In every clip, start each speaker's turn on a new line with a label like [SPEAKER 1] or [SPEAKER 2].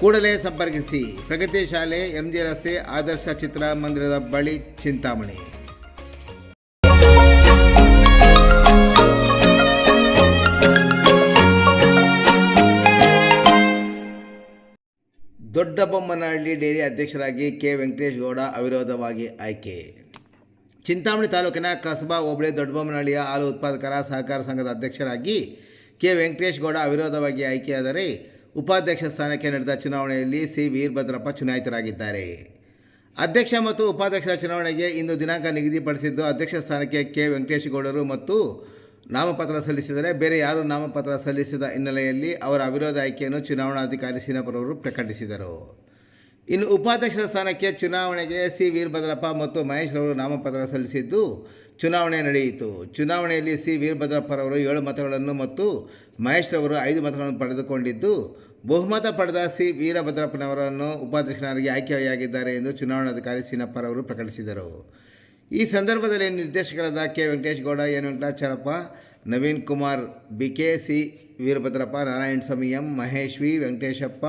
[SPEAKER 1] ಕೂಡಲೇ ಸಂಪರ್ಕಿಸಿ. ಪ್ರಗತಿ ಶಾಲೆ, ಎಂಜಿ ರಸ್ತೆ, ಆದರ್ಶ ಚಿತ್ರಮಂದಿರದ ಬಳಿ ಚಿಂತಾಮಣಿ. ದೊಡ್ಡಬೊಮ್ಮನಹಳ್ಳಿ ಡೇರಿ ಅಧ್ಯಕ್ಷರಾಗಿ ಕೆ. ವೆಂಕಟೇಶ್ ಗೌಡ ಅವಿರೋಧವಾಗಿ ಆಯ್ಕೆ. ಚಿಂತಾಮಣಿ ತಾಲೂಕಿನ ಕಸಬಾ ಹೋಬಳಿ ದೊಡ್ಡಬೊಮ್ಮನಹಳ್ಳಿಯ ಹಾಲು ಉತ್ಪಾದಕರ ಸಹಕಾರ ಸಂಘದ ಅಧ್ಯಕ್ಷರಾಗಿ ಕೆ. ವೆಂಕಟೇಶ್ ಗೌಡ ಅವಿರೋಧವಾಗಿ ಆಯ್ಕೆಯಾದರೆ ಉಪಾಧ್ಯಕ್ಷ ಸ್ಥಾನಕ್ಕೆ ನಡೆದ ಚುನಾವಣೆಯಲ್ಲಿ ಸಿ ವೀರಭದ್ರಪ್ಪ ಚುನಾಯಿತರಾಗಿದ್ದಾರೆ. ಅಧ್ಯಕ್ಷ ಮತ್ತು ಉಪಾಧ್ಯಕ್ಷರ ಚುನಾವಣೆಗೆ ಇಂದು ದಿನಾಂಕ ನಿಗದಿಪಡಿಸಿದ್ದು ಅಧ್ಯಕ್ಷ ಸ್ಥಾನಕ್ಕೆ ಕೆ. ವೆಂಕಟೇಶಗೌಡರು ಮತ್ತು ನಾಮಪತ್ರ ಸಲ್ಲಿಸಿದರೆ ಬೇರೆ ಯಾರು ನಾಮಪತ್ರ ಸಲ್ಲಿಸಿದ ಹಿನ್ನೆಲೆಯಲ್ಲಿ ಅವರ ಅವಿರೋಧ ಆಯ್ಕೆಯನ್ನು ಚುನಾವಣಾಧಿಕಾರಿ ಸೀನಪುರವರು ಪ್ರಕಟಿಸಿದರು. ಇನ್ನು ಉಪಾಧ್ಯಕ್ಷರ ಸ್ಥಾನಕ್ಕೆ ಚುನಾವಣೆಗೆ ಸಿ ವೀರಭದ್ರಪ್ಪ ಮತ್ತು ಮಹೇಶ್ ರವರು ನಾಮಪತ್ರ ಸಲ್ಲಿಸಿದ್ದು ಚುನಾವಣೆ ನಡೆಯಿತು. ಚುನಾವಣೆಯಲ್ಲಿ ಸಿ ವೀರಭದ್ರಪ್ಪರವರು ಏಳು ಮತಗಳನ್ನು ಮತ್ತು ಮಹೇಶ್ ರವರು ಐದು ಮತಗಳನ್ನು ಪಡೆದುಕೊಂಡಿದ್ದು, ಬಹುಮತ ಪಡೆದ ಸಿ ವೀರಭದ್ರಪ್ಪನವರನ್ನು ಉಪಾಧ್ಯಕ್ಷರಾಗಿ ಆಯ್ಕೆಯಾಗಿದ್ದಾರೆ ಎಂದು ಚುನಾವಣಾಧಿಕಾರಿ ಸೀನಪ್ಪರವರು ಪ್ರಕಟಿಸಿದರು. ಈ ಸಂದರ್ಭದಲ್ಲಿ ನಿರ್ದೇಶಕರಾದ K Venkatesh Gowda, N Venkatachalappa Naveen Kumar B K C Veerabhadrappa, Narayana Swamy, M ಮಹೇಶ್ವಿ, Venkateshappa,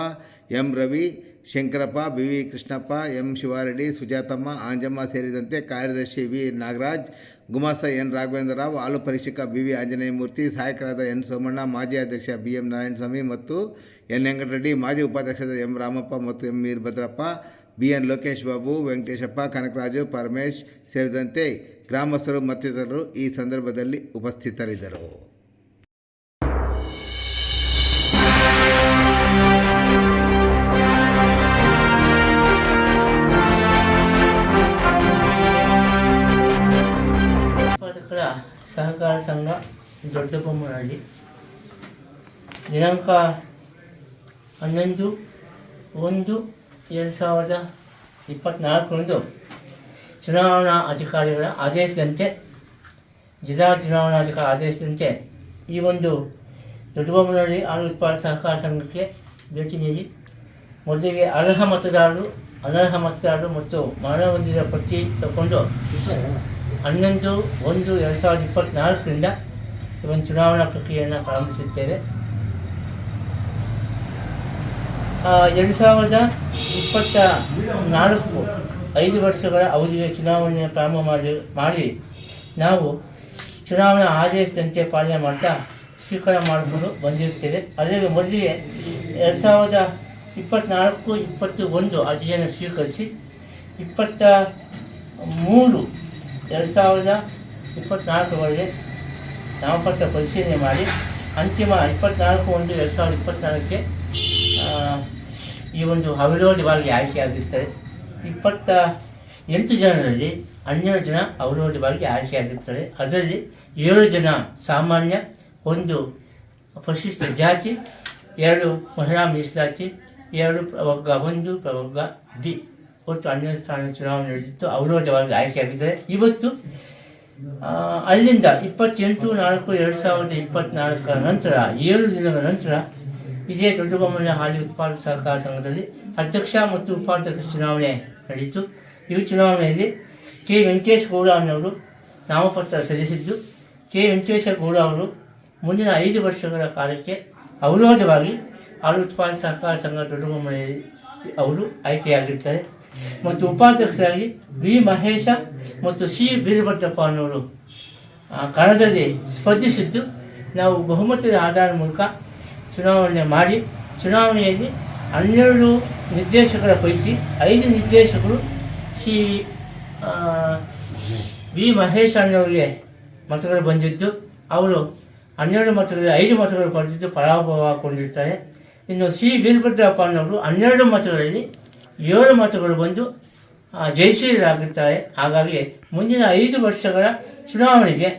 [SPEAKER 1] M Ravi, Shankarappa B V Krishnappa, M Shivareddy, Sujatamma, Anjamma ಸೇರಿದಂತೆ ಕಾರ್ಯದರ್ಶಿ ವಿ ನಾಗರಾಜ್ ಗುಮಾಸ ಎನ್ ರಾಘವೇಂದ್ರ ರಾವ್, ಹಾಲು ಪರೀಕ್ಷಕ ಬಿ ವಿ ಆಂಜನೇಯಮೂರ್ತಿ, ಸಹಾಯಕರಾದ ಎನ್ ಸೋಮಣ್ಣ, ಮಾಜಿ ಅಧ್ಯಕ್ಷ ಬಿ ಎಂ ನಾರಾಯಣಸ್ವಾಮಿ ಮತ್ತು N Venkatareddy, ಮಾಜಿ ಉಪಾಧ್ಯಕ್ಷ ಎಂ ರಾಮಪ್ಪ ಮತ್ತು M Veerabhadrappa, B N Lokesh Babu, Venkateshappa, Kanakaraju, Paramesh ಸೇರಿದಂತೆ ಗ್ರಾಮಸ್ಥರು ಮತ್ತಿತರರು ಈ ಸಂದರ್ಭದಲ್ಲಿ ಉಪಸ್ಥಿತರಿದ್ದರು.
[SPEAKER 2] ಉತ್ಪಾದಕರ ಸಹಕಾರ ಸಂಘ ದೊಡ್ಡಬೊಮ್ಮನಹಳ್ಳಿ. ದಿನಾಂಕ ಹನ್ನೊಂದು ಒಂದು ಎರಡು ಸಾವಿರದ ಇಪ್ಪತ್ತ್ನಾಲ್ಕರಂದು ಚುನಾವಣಾ ಅಧಿಕಾರಿಗಳ ಆದೇಶದಂತೆ, ಜಿಲ್ಲಾ ಚುನಾವಣಾಧಿಕಾರಿ ಆದೇಶದಂತೆ ಈ ಒಂದು ದೊಡ್ಡಬೊಮ್ಮನಹಳ್ಳಿ ಹಾಲು ಉತ್ಪಾದಕ ಸಹಕಾರ ಸಂಘಕ್ಕೆ ಭೇಟಿ ನೀಡಿ, ಮೊದಲಿಗೆ ಅರ್ಹ ಮತದಾರರು, ಅನರ್ಹ ಮತದಾರರು ಮತ್ತು ಮರಣ ಹೊಂದಿದ ಪಟ್ಟಿ ತಗೊಂಡು ಹನ್ನೊಂದು, ಒಂದು, ಎರಡು ಸಾವಿರದ ಇಪ್ಪತ್ತ್ನಾಲ್ಕರಿಂದ ಈ ಒಂದು ಚುನಾವಣಾ ಪ್ರಕ್ರಿಯೆಯನ್ನು ಪ್ರಾರಂಭಿಸುತ್ತೇವೆ. ಎರಡು ಸಾವಿರದ ಇಪ್ಪತ್ತ ನಾಲ್ಕು ಐದು ವರ್ಷಗಳ ಅವಧಿಗೆ ಚುನಾವಣೆಯನ್ನು ಪ್ರಾರಂಭ ಮಾಡಿ ಮಾಡಿ ನಾವು ಚುನಾವಣಾ ಆದೇಶದಂತೆ ಪಾಲನೆ ಮಾಡ್ತಾ ಸ್ವೀಕಾರ ಮಾಡಿಕೊಂಡು ಬಂದಿರ್ತೇವೆ ಅದರಲ್ಲಿ ಮೊದಲಿಗೆ ಎರಡು ಸಾವಿರದ ಇಪ್ಪತ್ತ್ನಾಲ್ಕು ಇಪ್ಪತ್ತು ಒಂದು ಅರ್ಜಿಯನ್ನು ಸ್ವೀಕರಿಸಿ, ಇಪ್ಪತ್ತ ಮೂರು ಎರಡು ಸಾವಿರದ ಇಪ್ಪತ್ತ್ನಾಲ್ಕರವರೆಗೆ ನಾಮಪತ್ರ ಪರಿಶೀಲನೆ ಮಾಡಿ, ಅಂತಿಮ ಇಪ್ಪತ್ತ್ನಾಲ್ಕು ಒಂದು ಎರಡು ಸಾವಿರದ ಇಪ್ಪತ್ತ್ನಾಲ್ಕಕ್ಕೆ ಈ ಒಂದು ಅವಿರೋಧವಾಗಿ ಆಯ್ಕೆಯಾಗಿರ್ತಾರೆ ಇಪ್ಪತ್ತ ಎಂಟು ಜನರಲ್ಲಿ ಹನ್ನೆರಡು ಜನ ಆಯ್ಕೆ ಆಯ್ಕೆಯಾಗಿರ್ತಾರೆ ಅದರಲ್ಲಿ ಏಳು ಜನ ಸಾಮಾನ್ಯ, ಒಂದು ಪರಿಶಿಷ್ಟ ಜಾತಿ, ಎರಡು ಮಹಿಳಾ ಮೀಸಲಾತಿ, ಎರಡು ಪ್ರವರ್ಗ ಒಂದು, ಪ್ರವರ್ಗ ಬಿ. ಒಟ್ಟು ಹನ್ನೆರಡು ಸ್ಥಾನ ಚುನಾವಣೆ ನಡೆದಿತ್ತು ಆಯ್ಕೆ ಆಯ್ಕೆಯಾಗಿದ್ದಾರೆ. ಇವತ್ತು ಅಲ್ಲಿಂದ ಇಪ್ಪತ್ತೆಂಟು, ನಾಲ್ಕು, ಎರಡು ಸಾವಿರದ ಇಪ್ಪತ್ತ್ನಾಲ್ಕರ ನಂತರ, ಏಳು ದಿನಗಳ ನಂತರ ಇದೇ ದೊಡ್ಡಬೊಮ್ಮನ ಹಾಲಿ ಉತ್ಪಾದಕ ಸಹಕಾರ ಸಂಘದಲ್ಲಿ ಅಧ್ಯಕ್ಷ ಮತ್ತು ಉಪಾಧ್ಯಕ್ಷ ಚುನಾವಣೆ ನಡೆಯಿತು ಈ ಚುನಾವಣೆಯಲ್ಲಿ ಕೆ ವೆಂಕಟೇಶ್ ಗೌಡ ಅನ್ನೋರು ನಾಮಪತ್ರ ಸಲ್ಲಿಸಿದ್ದು. ಕೆ ವೆಂಕಟೇಶ ಗೌಡ ಅವರು ಮುಂದಿನ ಐದು ವರ್ಷಗಳ ಕಾಲಕ್ಕೆ ಅವಿರೋಧವಾಗಿ ಹಾಲು ಉತ್ಪಾದಕ ಸಹಕಾರ ಸಂಘ ದೊಡ್ಡಬೊಮ್ಮನೆಯಲ್ಲಿ ಅವರು ಆಯ್ಕೆಯಾಗಿರ್ತಾರೆ. ಮತ್ತು ಉಪಾಧ್ಯಕ್ಷರಾಗಿ ಬಿ ಮಹೇಶ ಮತ್ತು ಸಿ ವೀರಭದ್ರಪ್ಪ ಅನ್ನೋರು ಕಣದಲ್ಲಿ ಸ್ಪರ್ಧಿಸಿದ್ದು. ನಾವು ಬಹುಮತದ ಆಧಾರದ ಮೂಲಕ ಚುನಾವಣೆ ಮಾಡಿ, ಚುನಾವಣೆಯಲ್ಲಿ ಹನ್ನೆರಡು ನಿರ್ದೇಶಕರ ಪೈಕಿ ಐದು ನಿರ್ದೇಶಕರು ಶ್ರೀ ವಿ ಮಹೇಶ್ ಅನ್ನೋರಿಗೆ ಮತಗಳು ಬಂದಿದ್ದು. ಅವರು ಹನ್ನೆರಡು ಮತಗಳಲ್ಲಿ ಐದು ಮತಗಳು ಪಡೆದಿದ್ದು ಪರಾಭವಗೊಂಡಿರ್ತಾರೆ. ಇನ್ನು ಸಿ ವೀರಭದ್ರಪ್ಪನವರು ಹನ್ನೆರಡು ಮತಗಳಲ್ಲಿ ಏಳು ಮತಗಳು ಬಂದು ಜಯಶೀಲರಾಗಿರ್ತಾರೆ. ಹಾಗಾಗಿ ಮುಂದಿನ ಐದು ವರ್ಷಗಳ ಚುನಾವಣೆಗೆ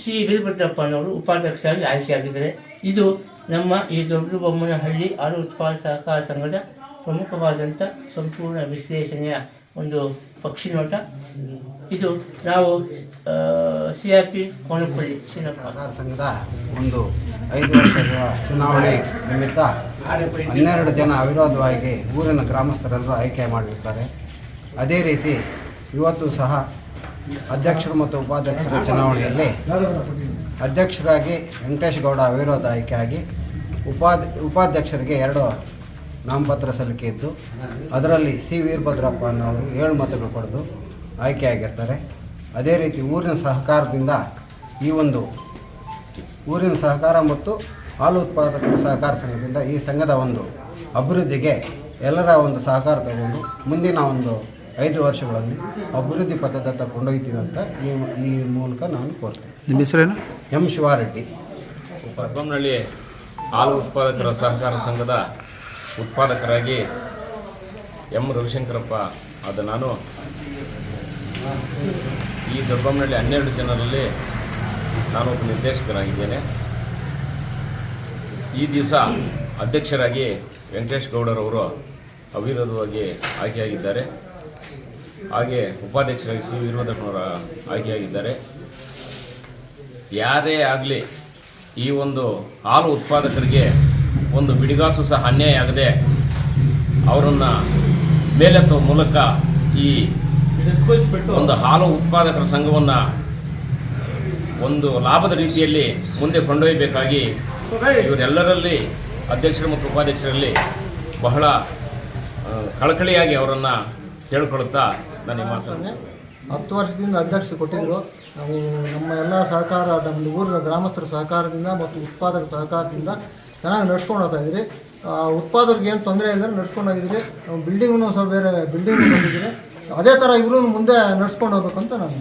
[SPEAKER 2] ಸಿ ಸಿ ಅನ್ನೋರು ಉಪಾಧ್ಯಕ್ಷರಾಗಿ ಆಯ್ಕೆಯಾಗಿದ್ದಾರೆ. ಇದು ನಮ್ಮ ಈ ದೊಡ್ಡ ಬೊಮ್ಮನಹಳ್ಳಿ ಹಾಲು ಉತ್ಪಾದಕ ಸಹಕಾರ ಸಂಘದ ಪ್ರಮುಖವಾದಂಥ ಸಂಪೂರ್ಣ ವಿಶ್ಲೇಷಣೆಯ ಒಂದು ಪಕ್ಷಿ ನೋಟ. ಇದು ನಾವು ಸಿ ಆರ್ ಪಿ ಶ್ರೀನಪ್ಪ.
[SPEAKER 3] ಸಹಕಾರ ಸಂಘದ ಒಂದು ಐದು ವರ್ಷದ ಚುನಾವಣೆ ನಿಮಿತ್ತ ಹನ್ನೆರಡು ಜನ ಅವಿರೋಧವಾಗಿ ಊರಿನ ಗ್ರಾಮಸ್ಥರೆಲ್ಲರೂ ಆಯ್ಕೆ ಮಾಡಿರ್ತಾರೆ. ಅದೇ ರೀತಿ ಇವತ್ತು ಸಹ ಅಧ್ಯಕ್ಷರು ಮತ್ತು ಉಪಾಧ್ಯಕ್ಷರ ಚುನಾವಣೆಯಲ್ಲಿ ಅಧ್ಯಕ್ಷರಾಗಿ ವೆಂಕಟೇಶ್ ಗೌಡ ಅವಿರೋಧ ಆಯ್ಕೆಯಾಗಿ ಉಪಾಧ್ಯ ಉಪಾಧ್ಯಕ್ಷರಿಗೆ ಎರಡು ನಾಮಪತ್ರ ಸಲ್ಲಿಕೆ ಇದ್ದು ಅದರಲ್ಲಿ ಸಿ ವೀರಭದ್ರಪ್ಪ ಅನ್ನೋರು ಏಳು ಮತಗಳು ಪಡೆದು ಆಯ್ಕೆಯಾಗಿರ್ತಾರೆ. ಅದೇ ರೀತಿ ಊರಿನ ಸಹಕಾರದಿಂದ ಈ ಒಂದು ಊರಿನ ಸಹಕಾರ ಮತ್ತು ಹಾಲು ಉತ್ಪಾದಕರ ಸಹಕಾರ ಸಂಘದಿಂದ ಈ ಸಂಘದ ಒಂದು ಅಭಿವೃದ್ಧಿಗೆ ಎಲ್ಲರ ಒಂದು ಸಹಕಾರ ತಗೊಂಡು ಮುಂದಿನ ಒಂದು ಐದು ವರ್ಷಗಳಲ್ಲಿ ಅಭಿವೃದ್ಧಿ ಪಥದತ್ತ ಕೊಂಡೊಯ್ತೀವಿ ಅಂತ ಈ ಈ ಮೂಲಕ ನಾನು ಕೋರ್ತೇನೆ.
[SPEAKER 4] ನಿಮ್ಮ ಹೆಸರೇನು?
[SPEAKER 3] ಎಂ ಶಿವಾರೆಡ್ಡಿ.
[SPEAKER 5] ಪದ್ಮನಹಳ್ಳಿ ಹಾಲು ಉತ್ಪಾದಕರ ಸಹಕಾರ ಸಂಘದ ಉತ್ಪಾದಕರಾಗಿ ಎಂ ರವಿಶಂಕರಪ್ಪ ಆದ ನಾನು ಈ ದೊಡ್ಡಬೊಮ್ಮನಹಳ್ಳಿ ಹನ್ನೆರಡು ಜನರಲ್ಲಿ ನಾನು ಒಬ್ಬ ನಿರ್ದೇಶಕರಾಗಿದ್ದೇನೆ ಈ ದಿವಸ ಅಧ್ಯಕ್ಷರಾಗಿ ವೆಂಕಟೇಶ್ ಗೌಡರವರು ಅವಿರೋಧವಾಗಿ ಆಯ್ಕೆಯಾಗಿದ್ದಾರೆ. ಹಾಗೆ ಉಪಾಧ್ಯಕ್ಷರಾಗಿ ಸಿ ವಿರೋಧನವರ ಆಯ್ಕೆಯಾಗಿದ್ದಾರೆ. ಯಾರೇ ಆಗಲಿ ಈ ಒಂದು ಹಾಲು ಉತ್ಪಾದಕರಿಗೆ ಒಂದು ಬಿಡಿಗಾಸು ಸಹ ಅನ್ಯಾಯ ಆಗದೆ ಅವರನ್ನು ಮೇಲೆತ್ತುವ ಮೂಲಕ ಈ ಒಂದು ಹಾಲು ಉತ್ಪಾದಕರ ಸಂಘವನ್ನು ಒಂದು ಲಾಭದ ರೀತಿಯಲ್ಲಿ ಮುಂದೆ ಕೊಂಡೊಯ್ಯಬೇಕಾಗಿ ಇವರೆಲ್ಲರಲ್ಲಿ ಅಧ್ಯಕ್ಷರು ಮತ್ತು ಉಪಾಧ್ಯಕ್ಷರಲ್ಲಿ ಬಹಳ ಕಳಕಳಿಯಾಗಿ ಅವರನ್ನು ಕೇಳಿಕೊಳ್ಳುತ್ತಾ ನಾನು ಮುಗಿಸ್ತೇನೆ.
[SPEAKER 6] ಹತ್ತು ವರ್ಷದಿಂದ ಅಧ್ಯಕ್ಷ ಕೊಟ್ಟಿದ್ದರು ನಾವು ನಮ್ಮ ಎಲ್ಲ ಸಹಕಾರ, ನಮ್ಮ ಊರಿನ ಗ್ರಾಮಸ್ಥರ ಸಹಕಾರದಿಂದ ಮತ್ತು ಉತ್ಪಾದಕ ಸಹಕಾರದಿಂದ ಚೆನ್ನಾಗಿ ನಡ್ಸ್ಕೊಂಡು ಹೋಗ್ತಾ ಇದ್ದೀರಿ. ಉತ್ಪಾದಕರಿಗೆ ಏನು ತೊಂದರೆ ಇಲ್ಲ, ನಡ್ಸ್ಕೊಂಡು ಹೋಗಿದ್ರಿ ಬಿಲ್ಡಿಂಗ್ನು ಸ್ವಲ್ಪ ಬೇರೆ ಬಿಲ್ಡಿಂಗ್ ಬಂದಿದ್ದೀರಿ ಅದೇ ಥರ ಇವರು ಮುಂದೆ ನಡ್ಸ್ಕೊಂಡು ಹೋಗ್ಬೇಕು ಅಂತ ನಾನು